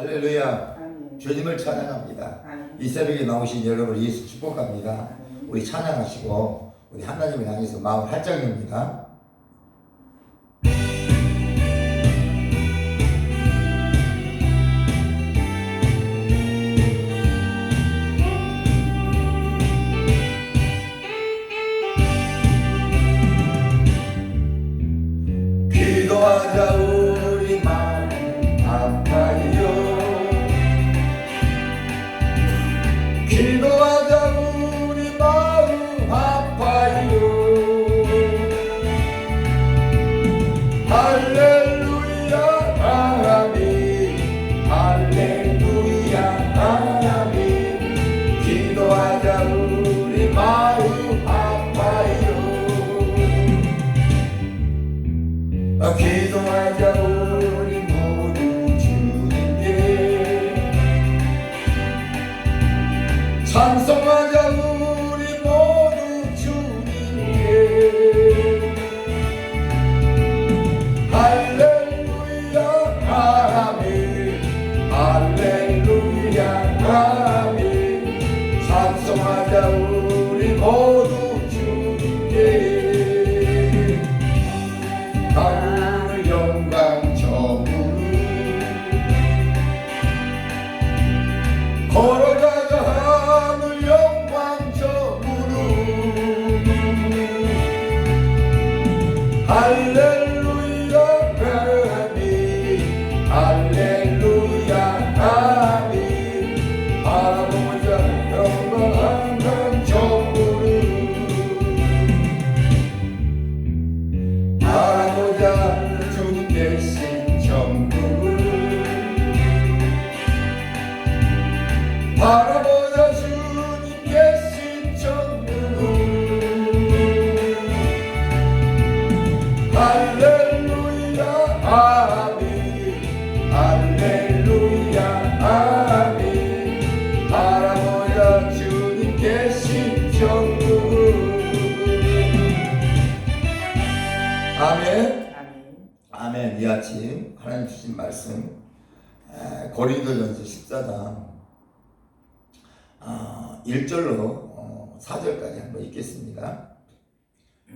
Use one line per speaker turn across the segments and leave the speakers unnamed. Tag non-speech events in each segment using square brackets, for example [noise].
할렐루야.
아멘.
주님을 찬양합니다.
아멘.
이 새벽에 나오신 여러분 예수 축복합니다.
아멘.
우리 찬양하시고 우리 하나님을 향해서 마음 활짝 엽니다. 아,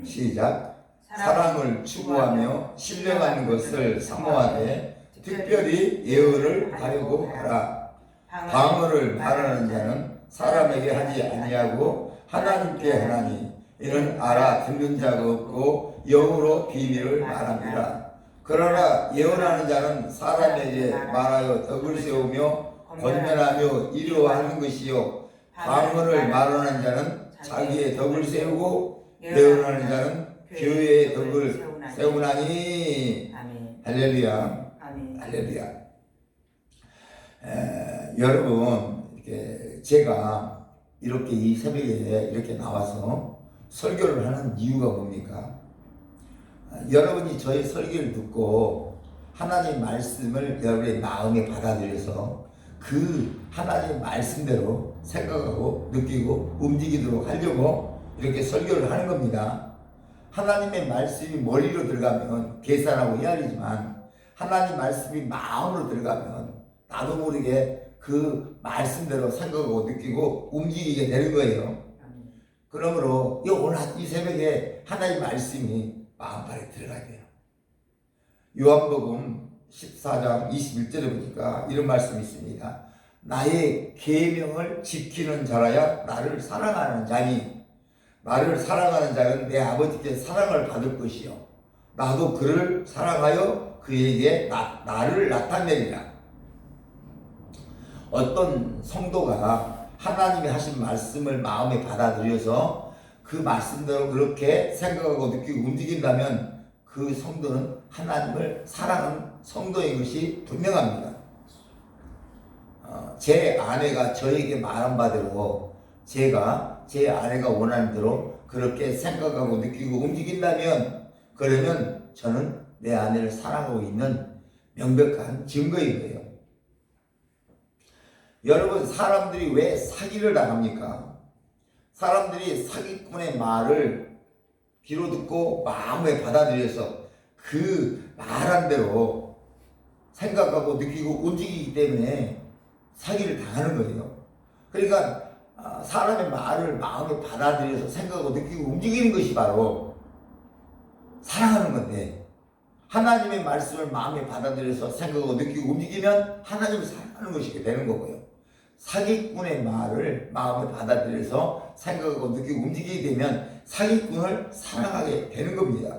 시작. 사랑을 추구하며 신령한 것을 사모하되 특별히 예언을 가려고 하라. 방언을 말하는 자는 사람에게 하지 아니하고 하나님께 하나니 이는 알아 듣는 자가 없고 영으로 비밀을 말합니다. 그러나 예언하는 자는 사람에게 말하여 덕을 세우며 권면하며 이루어하는 것이요 방언을 말하는 자는 자기의 덕을 세우고 예언하는 자는 교회의 덕을 세우나니
아멘.
할렐루야
아멘.
할렐루야. 에, 여러분, 이렇게 제가 이렇게 이 새벽에 이렇게 나와서 설교를 하는 이유가 뭡니까? 아, 여러분이 저의 설교를 듣고 하나님 말씀을 여러분의 마음에 받아들여서 그 하나님 말씀대로 생각하고 느끼고 움직이도록 하려고 이렇게 설교를 하는 겁니다. 하나님의 말씀이 머리로 들어가면 계산하고 헤아리지만 하나님 말씀이 마음으로 들어가면 나도 모르게 그 말씀대로 생각하고 느끼고 움직이게 되는 거예요. 그러므로 이 오늘 이 새벽에 하나님 말씀이 마음판에 들어가야 돼요. 요한복음 14장 21절에 보니까 이런 말씀이 있습니다. 나의 계명을 지키는 자라야 나를 사랑하는 자니 나를 사랑하는 자는 내 아버지께 사랑을 받을 것이요 나도 그를 사랑하여 그에게 나, 나를 나타내리라. 어떤 성도가 하나님이 하신 말씀을 마음에 받아들여서 그 말씀대로 그렇게 생각하고 느끼고 움직인다면 그 성도는 하나님을 사랑하는 성도인 것이 분명합니다. 어, 제 아내가 저에게 말한 바대로 제가 제 아내가 원하는 대로 그렇게 생각하고 느끼고 움직인다면 그러면 저는 내 아내를 사랑하고 있는 명백한 증거인 거예요. 여러분 사람들이 왜 사기를 당합니까? 사람들이 사기꾼의 말을 귀로 듣고 마음에 받아들여서 그 말한 대로 생각하고 느끼고 움직이기 때문에 사기를 당하는 거예요. 그러니까 아, 사람의 말을 마음에 받아들여서 생각하고 느끼고 움직이는 것이 바로 사랑하는 건데 하나님의 말씀을 마음에 받아들여서 생각하고 느끼고 움직이면 하나님을 사랑하는 것이 되는 거고요. 사기꾼의 말을 마음에 받아들여서 생각하고 느끼고 움직이게 되면 사기꾼을 사랑하게 되는 겁니다.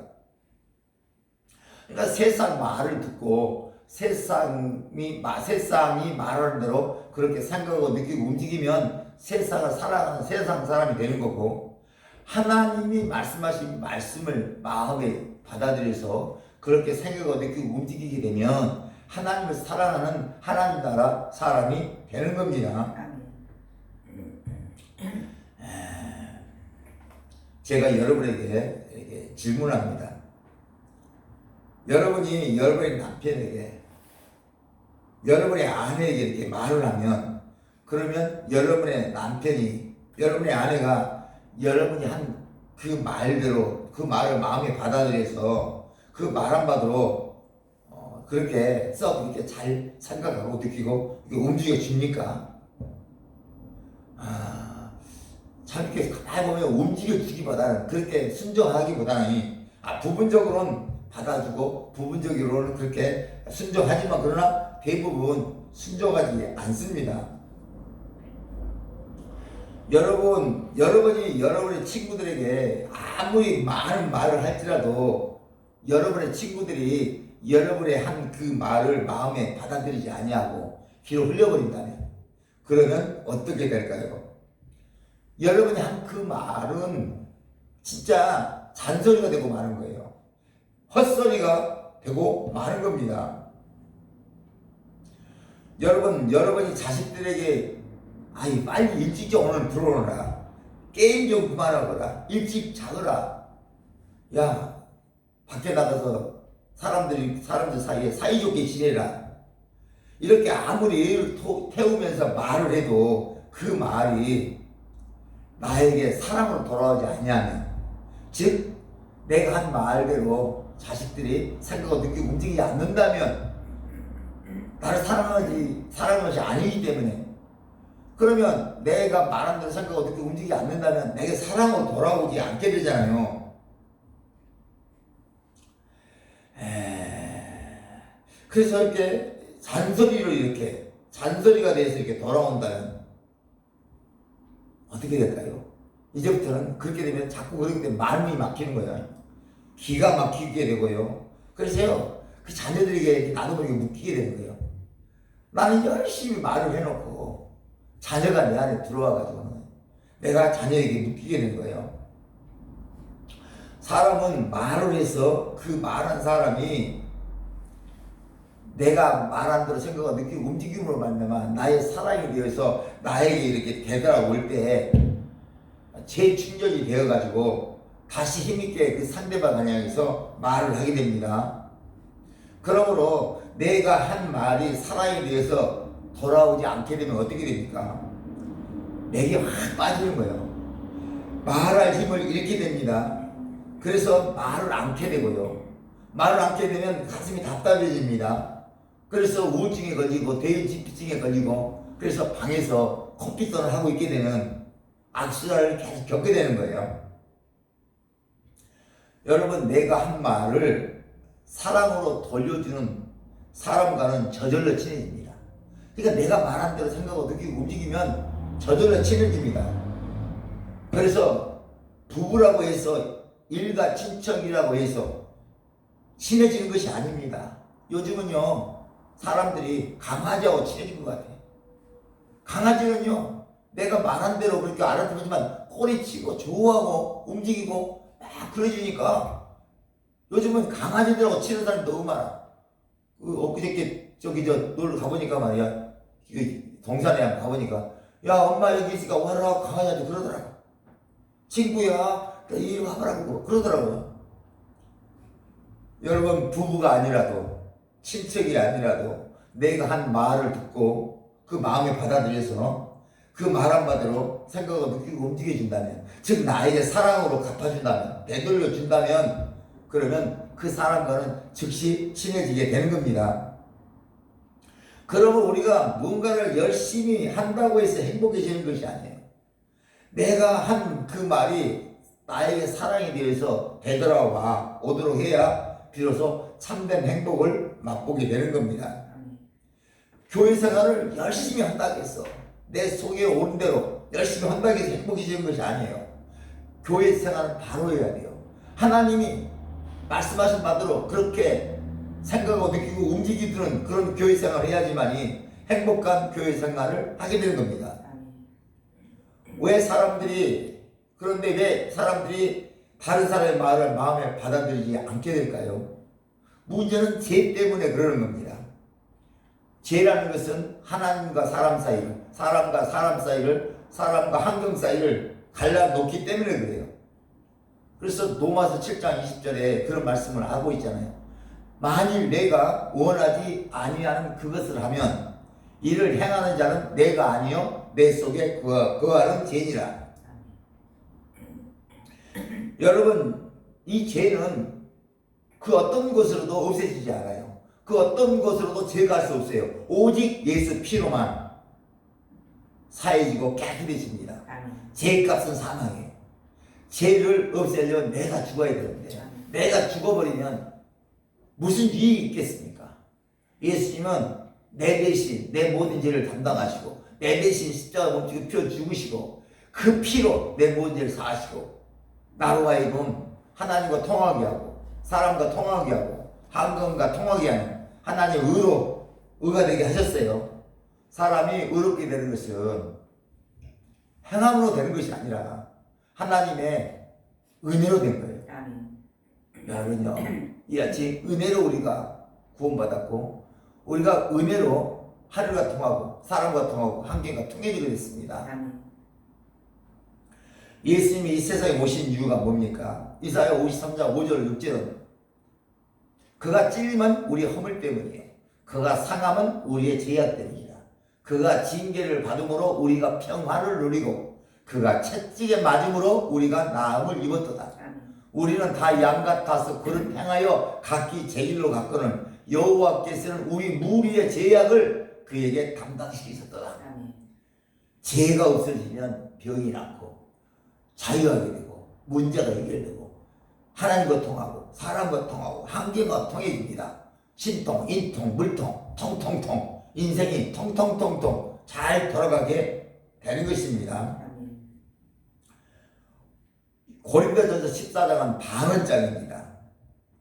그러니까 세상 말을 듣고 세상이 마- 세상이 말하는 대로 그렇게 생각하고 느끼고 움직이면 세상을 살아가는 세상 사람이 되는 거고 하나님이 말씀하신 말씀을 마음에 받아들여서 그렇게 생각하고 느끼고 움직이게 되면 하나님을 사랑하는 하나님 나라 사람이 되는 겁니다. 제가 여러분에게 이렇게 질문합니다. 여러분이 여러분의 남편에게 여러분의 아내에게 이렇게 말을 하면 그러면 여러분의 남편이 여러분의 아내가 여러분이 한 그 말대로 그 말을 마음에 받아들여서 그 말 한마디로 어, 그렇게 썩 이렇게 잘 생각하고 느끼고 움직여집니까? 아, 참 이렇게 가만히 보면 움직여주기보다는 그렇게 순종하기보다는 아, 부분적으로는 받아주고 부분적으로는 그렇게 순종하지만 그러나 대부분 순종하지 않습니다. 여러분, 여러분이 여러분의 친구들에게 아무리 많은 말을 할지라도 여러분의 친구들이 여러분의 한 그 말을 마음에 받아들이지 아니하고 귀로 흘려버린다면 그러면 어떻게 될까요? 여러분이 한 그 말은 진짜 잔소리가 되고 마는 거예요. 헛소리가 되고 마는 겁니다. 여러분, 여러분이 자식들에게 아이 빨리 일찍 좀 오늘 들어오너라. 게임 좀 그만하거라. 일찍 자거라. 야, 밖에 나가서 사람들이 사람들 사이에 사이좋게 지내라. 이렇게 아무리 애를 토- 태우면서 말을 해도 그 말이 나에게 사랑으로 돌아오지 아니하면 즉 내가 한 말대로 자식들이 생각하고 느끼고 움직이지 않는다면 나를 사랑하지 사랑하는 아니기 때문에 그러면 내가 말한 대로 생각하고 느끼고 움직이지 않는다면 내게 사랑으로 돌아오지 않게 되잖아요. 에... 그래서 이렇게 잔소리로 이렇게 잔소리가 돼서 이렇게 돌아온다면 어떻게 될까요? 이제부터는 그렇게 되면 자꾸 그렇게 마음이 막히는 거야. 기가 막히게 되고요. 그래서요, 그 자녀들에게 나도 모르게 묶이게 되는 거예요. 나는 열심히 말을 해놓고 자녀가 내 안에 들어와가지고는 내가 자녀에게 묶이게 되는 거예요. 사람은 말을 해서 그 말한 사람이 내가 말한 대로 생각하고 느끼고 움직임으로 만나면 나의 사랑이 되어서 나에게 이렇게 되돌아올 때 재충전이 되어가지고 다시 힘있게 그 상대방을 향해서 말을 하게 됩니다. 그러므로 내가 한 말이 사랑이 되어서 돌아오지 않게 되면 어떻게 됩니까? 내게 확 빠지는 거예요. 말할 힘을 잃게 됩니다. 그래서 말을 않게 되고요. 말을 않게 되면 가슴이 답답해집니다. 그래서 우울증에 걸리고 대인지피증에 걸리고 그래서 방에서 컴퓨터를 하고 있게 되는 악순환을 계속 겪게 되는 거예요. 여러분 내가 한 말을 사랑으로 돌려주는 사람과는 저절로 친해집니다. 그러니까 내가 말한 대로 생각하고 느끼고 움직이면 저절로 친해집니다. 그래서 부부라고 해서 일가 친척이라고 해서 친해지는 것이 아닙니다. 요즘은요 사람들이 강아지하고 친해진 것 같아요. 강아지는요 내가 말한 대로 그렇게 알아듣지만 꼬리치고 좋아하고 움직이고 막 그래주니까 요즘은 강아지들하고 친한 사람이 너무 많아. 그 엊그저께 저기 저 놀러 가보니까 말이야 그 동산에 한번 가보니까 야 엄마 여기 있으니까 와라 강아지한테 그러더라고. 친구야 이리 와보라고 그러더라고요. 여러분 부부가 아니라도 친척이 아니라도 내가 한 말을 듣고 그 마음에 받아들여서 그 말 한마디로 생각하고 느끼고 움직여준다면 즉 나에게 사랑으로 갚아준다면 되돌려준다면 그러면 그 사람과는 즉시 친해지게 되는 겁니다. 그러면 우리가 뭔가를 열심히 한다고 해서 행복해지는 것이 아니에요. 내가 한 그 말이 나에게 사랑이 되어서 되돌아와 오도록 해야 비로소 참된 행복을 맛보게 되는 겁니다. 교회 생활을 열심히 한다고 해서 내 속에 오는 대로 열심히 한다고 해서 행복해지는 것이 아니에요. 교회 생활은 바로 해야 돼요. 하나님이 말씀하신 바대로 그렇게 생각하고 느끼고 움직이는 그런 교회 생활을 해야지만이 행복한 교회 생활을 하게 되는 겁니다. 왜 사람들이 그런데 왜 사람들이 다른 사람의 말을 마음에 받아들이지 않게 될까요? 문제는 죄 때문에 그러는 겁니다. 죄라는 것은 하나님과 사람 사이를, 사람과 사람 사이를, 사람과 환경 사이를 갈라놓기 때문에 그래요. 그래서 로마서 7장 20절에 그런 말씀을 하고 있잖아요. 만일 내가 원하지 아니하는 그것을 하면 이를 행하는 자는 내가 아니요 내 속에 거하- 거하는 죄니라. [clears throat] 여러분 이 죄는 그 어떤 것으로도 없애지지 않아요. 그 어떤 것으로도 제거할 수 없어요. 오직 예수 피로만 사해지고 깨끗해집니다. 죄값은 사망이에요. 죄를 없애려면 내가 죽어야 되는데 내가 죽어버리면 무슨 유익이 있겠습니까? 예수님은 내 대신 내 모든 죄를 담당하시고 내 대신 십자가 몸지고 펴 죽으시고 그 피로 내 모든 죄를 사하시고 나로 하여금 하나님과 통하게 하고 사람과 통하게 하고 한국과 통하게 하는 하나님 의로 의가 되게 하셨어요. 사람이 의롭게 되는 것은 행함으로 되는 것이 아니라 하나님의 은혜로 된 거예요.
아멘.
여러분요, 이같이 은혜로 우리가 구원받았고, 우리가 은혜로 하루가 통하고, 사람과 통하고, 환경과 통해지게 됐습니다. 예수님이 이 세상에 오신 이유가 뭡니까? 이사야 53장 5절 6절은 그가 찔림은 우리 허물 때문이에요. 그가 상함은 우리의 죄악 때문이라. 그가 징계를 받음으로 우리가 평화를 누리고 그가 채찍에 맞음으로 우리가 나음을 입었도다. 우리는 다 양 같아서 그를 행하여 각기 제 길로 갔거늘 여호와께서는 우리 무리의 죄악을 그에게 담당시키셨도다.
아멘.
죄가 없어지면 병이 낫고 자유하게 되고 문제가 해결되고 하나님과 통하고 사람과 통하고 환경과 통해집니다. 신통, 인통, 물통, 통통통 인생이 통통통통 잘 돌아가게 되는 것입니다. 고린도전서 14장은 방언장입니다.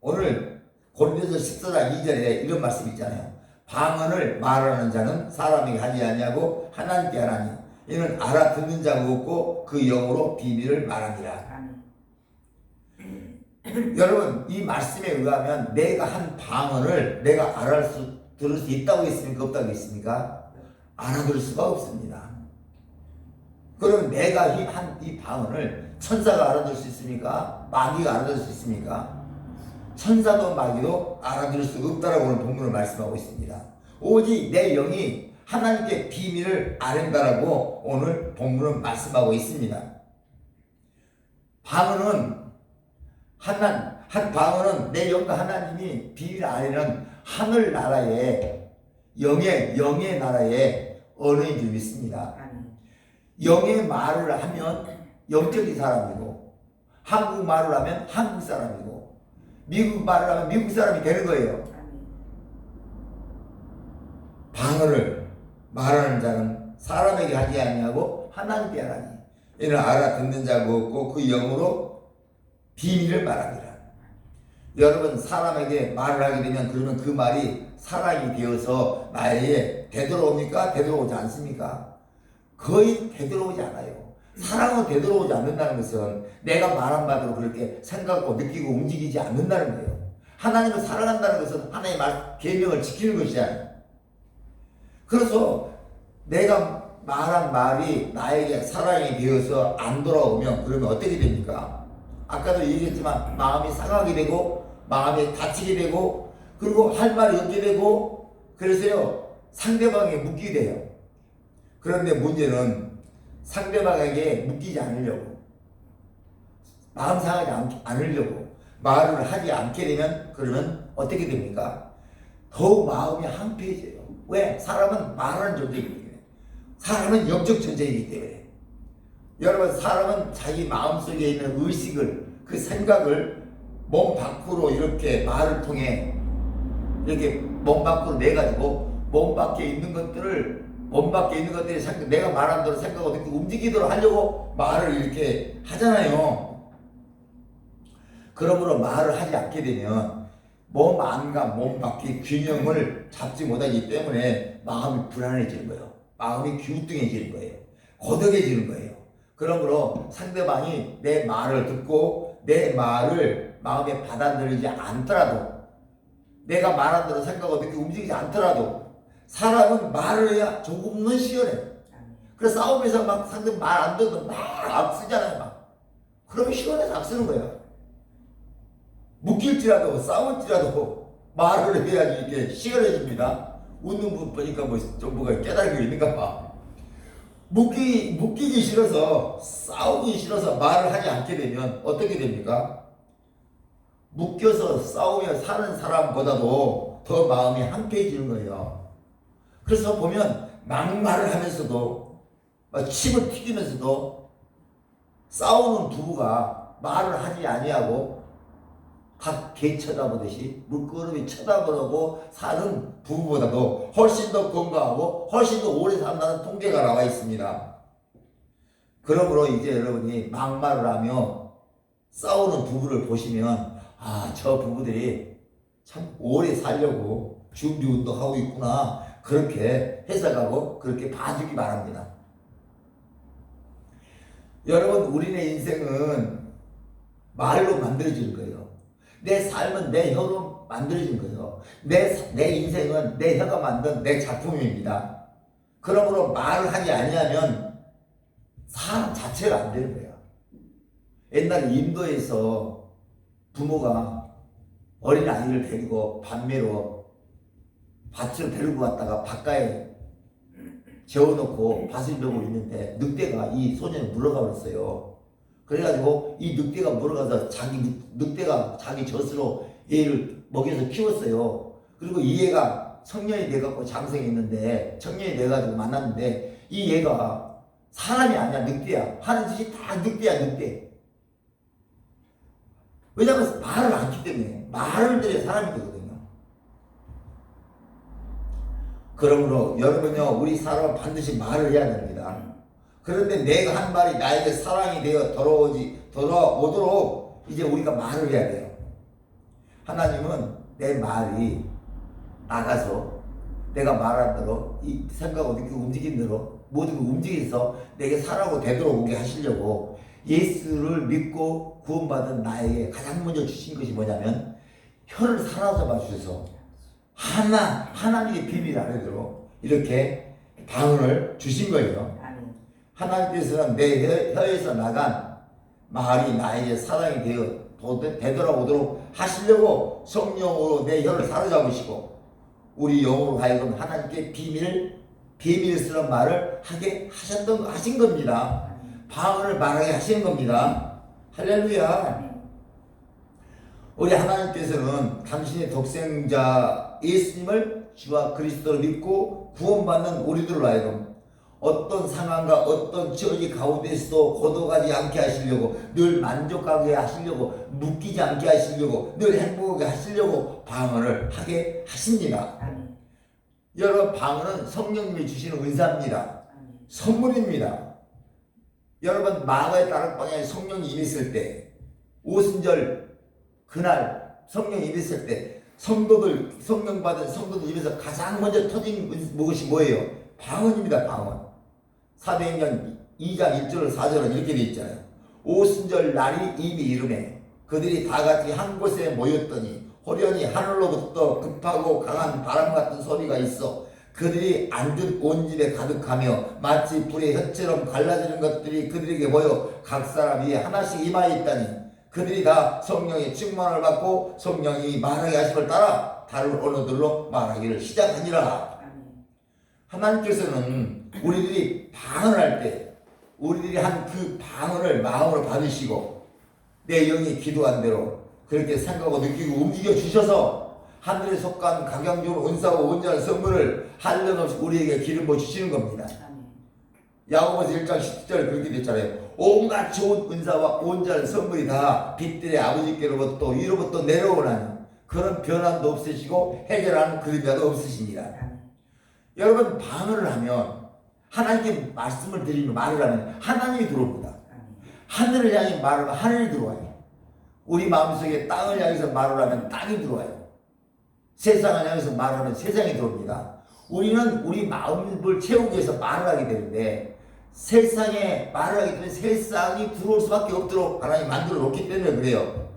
오늘 고린도전서 14장 2절에 이런 말씀 있잖아요. 방언을 말하는 자는 사람에게 하지 아니하고 하나님께 하나니 이는 알아듣는 자가 없고 그 영으로 비밀을 말하니라. 여러분 이 말씀에 의하면 내가 한 방언을 내가 알아 수 들을 수 있다고 했습니까 없다고 했습니까? 알아들을 수가 없습니다. 그럼 내가 이한이 방언을 천사가 알아들을 수 있습니까? 마귀가 알아들을 수 있습니까? 천사도 마귀도 알아들을 수 없다라고 오늘 본문을 말씀하고 있습니다. 오직 내 영이 하나님께 비밀을 아는다라고 오늘 본문은 말씀하고 있습니다. 방언은 하나 한 방언은 내 영과 하나님이 비밀 아래는 하늘 나라의 영의 영의 나라의 언어인 줄 믿습니다. 영의 말을 하면 영적인 사람이고 한국 말을 하면 한국 사람이고 미국 말을 하면 미국 사람이 되는 거예요. 방언을 말하는 자는 사람에게 하지 아니하고 하나님께 하나니 이는 알아듣는 자가 없고 그 영으로 비밀을 말하니라. 여러분 사람에게 말을 하게 되면 그러면 그 말이 사랑이 되어서 나에게 되돌아옵니까? 되돌아오지 않습니까? 거의 되돌아오지 않아요. 사랑은 되돌아오지 않는다는 것은 내가 말한 바대로 그렇게 생각하고 느끼고 움직이지 않는다는 거예요. 하나님을 사랑한다는 것은 하나님의 말, 계명을 지키는 것이야. 그래서 내가 말한 말이 나에게 사랑이 되어서 안 돌아오면 그러면 어떻게 됩니까? 아까도 얘기했지만 마음이 상하게 되고 마음이 다치게 되고 그리고 할 말이 없게 되고 그래서요 상대방에게 묻게 돼요. 그런데 문제는 상대방에게 묻히지 않으려고 마음 상하지 않, 않으려고 말을 하지 않게 되면 그러면 어떻게 됩니까? 더욱 마음이 한패해져요. 왜? 사람은 말하는 존재이기 때문에. 사람은 영적 존재이기 때문에. 여러분, 사람은 자기 마음속에 있는 의식을, 그 생각을 몸 밖으로 이렇게 말을 통해 이렇게 몸 밖으로 내가지고 몸 밖에 있는 것들을 몸 밖에 있는 것들이 생각- 내가 말한 대로 생각하고 이렇게 움직이도록 하려고 말을 이렇게 하잖아요. 그러므로 말을 하지 않게 되면 몸 안과 몸 밖의 균형을 잡지 못하기 때문에 마음이 불안해지는 거예요. 마음이 기우뚱해지는 거예요. 고독해지는 거예요. 그러므로 상대방이 내 말을 듣고 내 말을 마음에 받아들이지 않더라도 내가 말한 대로 생각하고 그렇게 움직이지 않더라도 사람은 말을 해야 조금은 시원해. 그래서 싸움에서 막 상대 말 안 듣고 막 앞쓰잖아요. 막. 그러면 시원해서 앞 쓰는 거예요. 묶일지라도 싸울지라도 말을 해야지 이게 시원해집니다. 웃는 분 보니까 뭐 정보가 깨달은 게 있는가 봐. 묶기, 묶이기 싫어서 싸우기 싫어서 말을 하지 않게 되면 어떻게 됩니까? 묶여서 싸우며 사는 사람보다도 더 마음이 한패해지는 거예요. 그래서 보면 막말을 하면서도 막 침을 튀기면서도 싸우는 부부가 말을 하지 아니하고 닭개 쳐다보듯이 물끄러미 쳐다보고 사는 부부보다도 훨씬 더 건강하고 훨씬 더 오래 산다는 통계가 나와 있습니다. 그러므로 이제 여러분이 막말을 하며 싸우는 부부를 보시면 아 저 부부들이 참 오래 살려고 준비 운동하고 있구나 그렇게 해석하고 그렇게 봐주기 바랍니다. 여러분 우리네 인생은 말로 만들어지는 거예요. 내 삶은 내 혀로 만들어진 거예요. 내, 내 인생은 내 혀가 만든 내 작품입니다. 그러므로 말을 하지 아니하면 사람 자체가 안 되는 거예요. 옛날 인도에서 부모가 어린 아이를 데리고 반매로 밭을 데리고 갔다가 바깥에 재워놓고 밭을 베고 있는데 늑대가 이 소년을 물러가 버렸어요. 그래가지고 이 늑대가 물어가서 자기 늑- 늑대가 자기 젖으로 얘를 먹여서 키웠어요. 그리고 이 얘가 청년이 돼갖고 장성했는데 청년이 돼가지고 만났는데 이 얘가 사람이 아니야 늑대야 하는 짓이 다 늑대야 늑대. 왜냐면 말을 안기 때문에 말을 들여 사람이 되거든요. 그러므로 여러분요 우리 사람은 반드시 말을 해야 됩니다. 그런데 내가 한 말이 나에게 사랑이 되어 돌아오지 돌아오도록 이제 우리가 말을 해야 돼요. 하나님은 내 말이 나가서 내가 말한 대로 이 생각하고 느끼고 움직인 대로 모든 걸 움직여서 내게 사랑으로 되돌아오게 하시려고 예수를 믿고 구원받은 나에게 가장 먼저 주신 것이 뭐냐면 혀를 사로잡아 주셔서 하나 하나님의 비밀 안에도록 이렇게 방언을 주신 거예요. 하나님께서는 내 혀, 혀에서 나간 말이 나에게 사랑이 되어 도- 되돌아오도록 하시려고 성령으로 내 혀를 사로잡으시고 우리 영으로 하여금 하나님께 비밀 비밀스러운 말을 하게 하셨던 하신 겁니다. 방언을 말하게 하신 겁니다. 할렐루야. 우리 하나님께서는 당신의 독생자 예수님을 주와 그리스도를 믿고 구원받는 우리들로 하여금 어떤 상황과 어떤 처지 가운데서도 고독하지 않게 하시려고 늘 만족하게 하시려고 묶이지 않게 하시려고 늘 행복하게 하시려고 방언을 하게 하십니다.
아멘.
여러분 방언은 성령님이 주시는 은사입니다.
아멘.
선물입니다. 여러분 마가의 다락방에 성령이 임했을 때 오순절 그날 성령이 임했을 때 성도들 성령 받은 성도들 입에서 가장 먼저 터진 것이 뭐예요? 방언입니다. 방언. 사도행전 2장 1절 4절은 이렇게 돼 있잖아요. 오순절 날이 이미 이름에 그들이 다 같이 한 곳에 모였더니 호련히 하늘로부터 급하고 강한 바람 같은 소리가 있어 그들이 앉은 온 집에 가득하며 마치 불의 혀처럼 갈라지는 것들이 그들에게 보여 각 사람 위에 하나씩 임하여 있다니 그들이 다 성령의 충만을 받고 성령이 말하게 하심을 따라 다른 언어들로 말하기를 시작하니라. 하나님께서는 우리들이 방언 할 때 우리들이 한 그 방언을 마음으로 받으시고 내 영이 기도한 대로 그렇게 생각하고 느끼고 움직여 주셔서 하늘에 속한 각양종 은사와 온전한 선물을 한량없이 우리에게 기름 부어 주시는 겁니다. 야고보서 1장 10절 그렇게 됐잖아요. 온갖 좋은 은사와 온전한 선물이 다 빛들의 아버지께로부터 위로부터 내려오나니 그런 변함도 없으시고 해결하는 그림자도 없으시니라. 여러분 방언을 하면 하나님께 말씀을 드리면 말을 하면 하나님이 들어옵니다. 하늘을 향해 말을 하면 하늘이 들어와요. 우리 마음속에 땅을 향해서 말을 하면 땅이 들어와요. 세상을 향해서 말하면 세상이 들어옵니다. 우리는 우리 마음을 채우기 위해서 말을 하게 되는데 세상에 말을 하기 때문에 세상이 들어올 수밖에 없도록 하나님 만들어 놓기 때문에 그래요.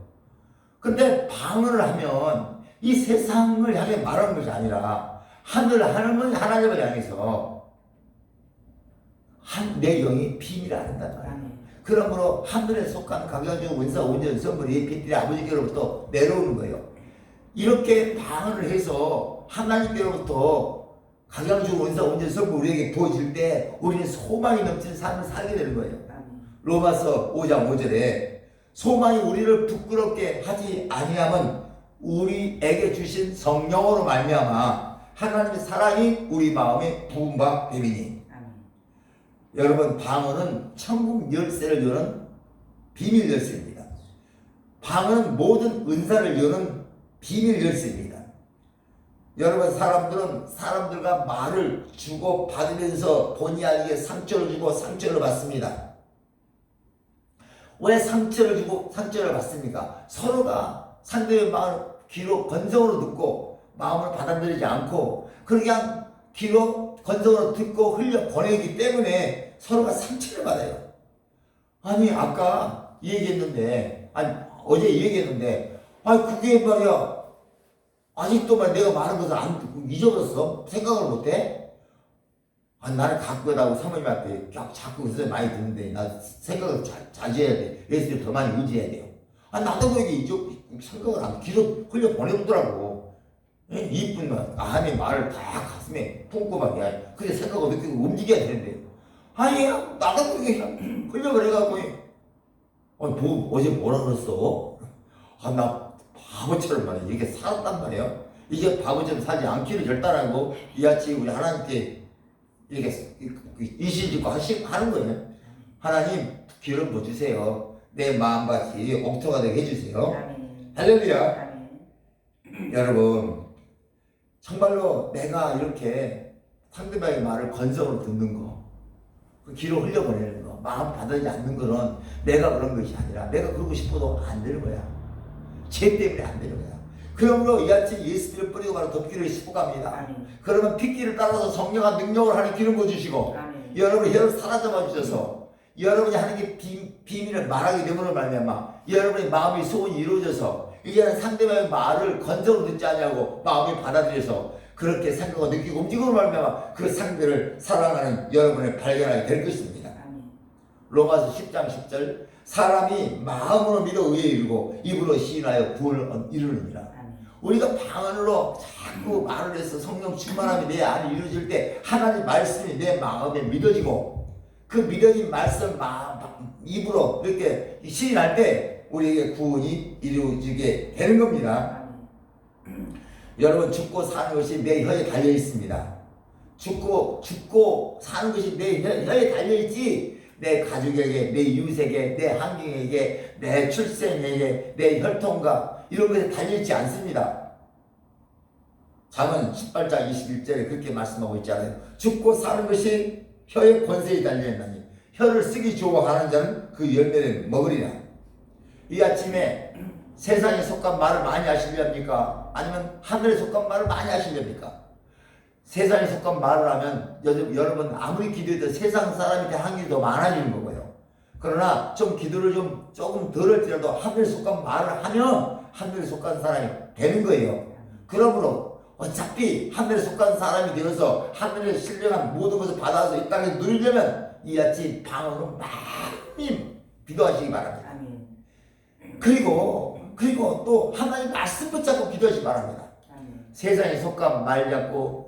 근데 방언을 하면 이 세상을 향해 말하는 것이 아니라 하늘 하나님을 하나님을 향해서 한, 내 영이 비밀을 말이에요.
아멘.
그러므로 하늘에 속한 각양적 원사 온전 선물이 빛들의 아버지께로부터 내려오는 거예요. 이렇게 방언을 해서 하나님께로부터 각양적 원사 온전 선물 우리에게 부어질 때 우리는 소망이 넘치는 삶을 살게 되는 거예요. 로마서 5장 5절에 소망이 우리를 부끄럽게 하지 아니하면 우리에게 주신 성령으로 말미암아 하나님의 사랑이 우리 마음에 부은 바
아멘.
여러분 방언은 천국 열쇠를 여는 비밀 열쇠입니다. 방언은 모든 은사를 여는 비밀 열쇠입니다. 여러분 사람들은 사람들과 말을 주고 받으면서 본의 아니게 상처를 주고 상처를 받습니다. 왜 상처를 주고 상처를 받습니까? 서로가 상대의 마음을 귀로 건성으로 듣고 마음을 받아들이지 않고 그냥 귀로 건성으로 듣고 흘려 보내기 때문에 서로가 상처를 받아요. 아니 아까 얘기했는데 아니 어제 얘기했는데 아니 그게 말이야 아직도 말 내가 말한 것을 안 듣고 잊어버렸어 생각을 못해? 아 나는 가꾸다고 사모님한테 자- 자꾸 그래서 많이 듣는데 나 생각을 자, 자제해야 돼 예수님 더 많이 의지해야 돼요. 아 나도 그게 잊어 생각을 안 귀로 흘려 보내보더라고. 예, 이쁜 말, 아내 말을 다 가슴에 품고 말이야. 그게 생각을 느끼고 움직여야 되는데. 아니, 나도 그게 흘려버려갖고, 어, 뭐, 어제 뭐라 그랬어? 아, 나 바보처럼 말이야. 이렇게 살았단 말이야. 이게 바보처럼 살지 않기를 결단하고, 이 아침 우리 하나님께 이렇게 이실 짓고 하는 거예요. 하나님, 기름 부어주세요. 내 마음같이 옥토가 되게 해주세요.
아멘.
할렐루야.
아멘.
여러분 정말로 내가 이렇게 상대방의 말을 건성으로 듣는 거, 그 귀로 흘려보내는 거, 마음 받아들이지 않는 거는 내가 그런 것이 아니라 내가 그러고 싶어도 안 되는 거야. 죄 때문에 안 되는 거야. 그러므로 이 아침 예수님을 뿌리고 바로 덮기를 시작합니다.
아멘.
그러면 핏기를 따라서 성령한 능력을 하는 기름 부어주시고. 여러분 여러분 사라져봐 주셔서 여러분이 하는 게 비, 비밀을 말하게 되므로 말미암아 여러분의 마음의 소원이 이루어져서 이제는 상대방의 말을 건성으로 듣지 않냐고 마음이 받아들여서 그렇게 생각하고 느끼고 움직임으로 말미암아 그 상대를 사랑하는 여러분을 발견하게 될 것입니다. 로마서 10장 10절 사람이 마음으로 믿어 의에 이르고 입으로 시인하여 구원을 이루느니라. 우리가 방언으로 자꾸 말을 해서 성령 충만함이 내 안에 이루어질 때 하나님 말씀이 내 마음에 믿어지고 그 믿어진 말씀 마음 입으로 이렇게 시인할 때 우리에게 구원이 이루어지게 되는 겁니다. 여러분 죽고 사는 것이 내 혀에 달려 있습니다. 죽고 죽고 사는 것이 내 혀, 혀에 달려 있지. 내 가족에게, 내 이웃에게, 내 환경에게, 내 출생에게, 내 혈통과 이런 것에 달려 있지 않습니다. 잠언 18장 21절에 그렇게 말씀하고 있잖아요. 죽고 사는 것이 혀의 권세에 달려 있나니 혀를 쓰기 좋아하는 자는 그 열매를 먹으리라. 이 아침에 세상에 속한 말을 많이 하시렵니까? 아니면 하늘에 속한 말을 많이 하시렵니까? 세상에 속한 말을 하면 여- 여러분 아무리 기도해도 세상 사람한테 확률이 더 많아지는 거고요. 그러나 좀 기도를 좀 조금 덜 할지라도 하늘에 속한 말을 하면 하늘에 속한 사람이 되는 거예요. 그러므로 어차피 하늘에 속한 사람이 되어서 하늘에 신령한 모든 것을 받아서 이 땅에 누리려면 이 아침 방언으로 많이 기도하시기 바랍니다. 그리고 그리고 또 하나님 말씀 붙잡고 기도하시기 바랍니다. 세상에 속한 말 잡고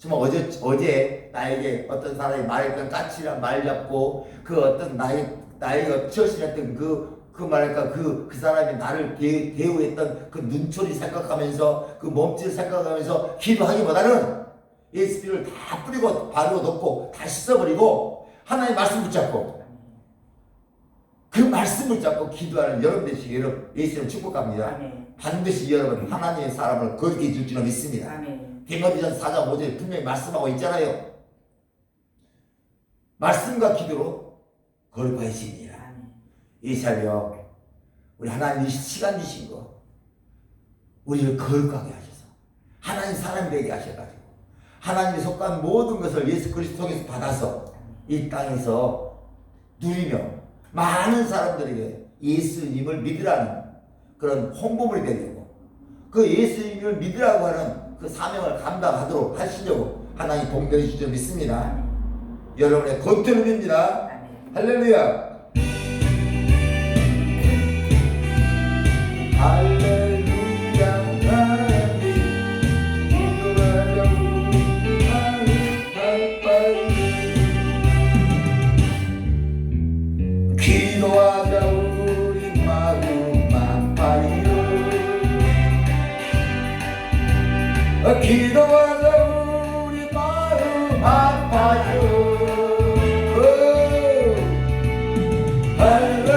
정말 어제 어제 나에게 어떤 사람이 말했던 까칠한 말 잡고 그 어떤 나의 나에게 처신했던 그 그 말할까 그, 그 사람이 나를 대, 대우했던 그 눈초리 생각하면서 그 몸짓 생각하면서 기도하기보다는 예수피를 다 뿌리고 바로 놓고 다 씻어버리고 하나님 말씀 붙잡고 그 말씀을 잡고 기도하는 여러분 되시기를 예수님 축복합니다.
아멘.
반드시 여러분 하나님의 사람을 거룩히 해줄 줄은 믿습니다.
아멘.
디모데전 4장 5절에 분명히 말씀하고 있잖아요. 말씀과 기도로 거룩하시니라.
아멘.
이 새벽 우리 하나님 이 시간 주신 거 우리를 거룩하게 하셔서 하나님 사람이 되게 하셔가지고 하나님이 속한 모든 것을 예수 그리스도 통해서 받아서 이 땅에서 누리며 많은 사람들에게 예수님을 믿으라는 그런 홍보물이 되려고 그 예수님을 믿으라고 하는 그 사명을 감당하도록 하시려고 하나님 공들여 주시줄 믿습니다.
아멘.
여러분의 빕니다.
아멘.
할렐루야. I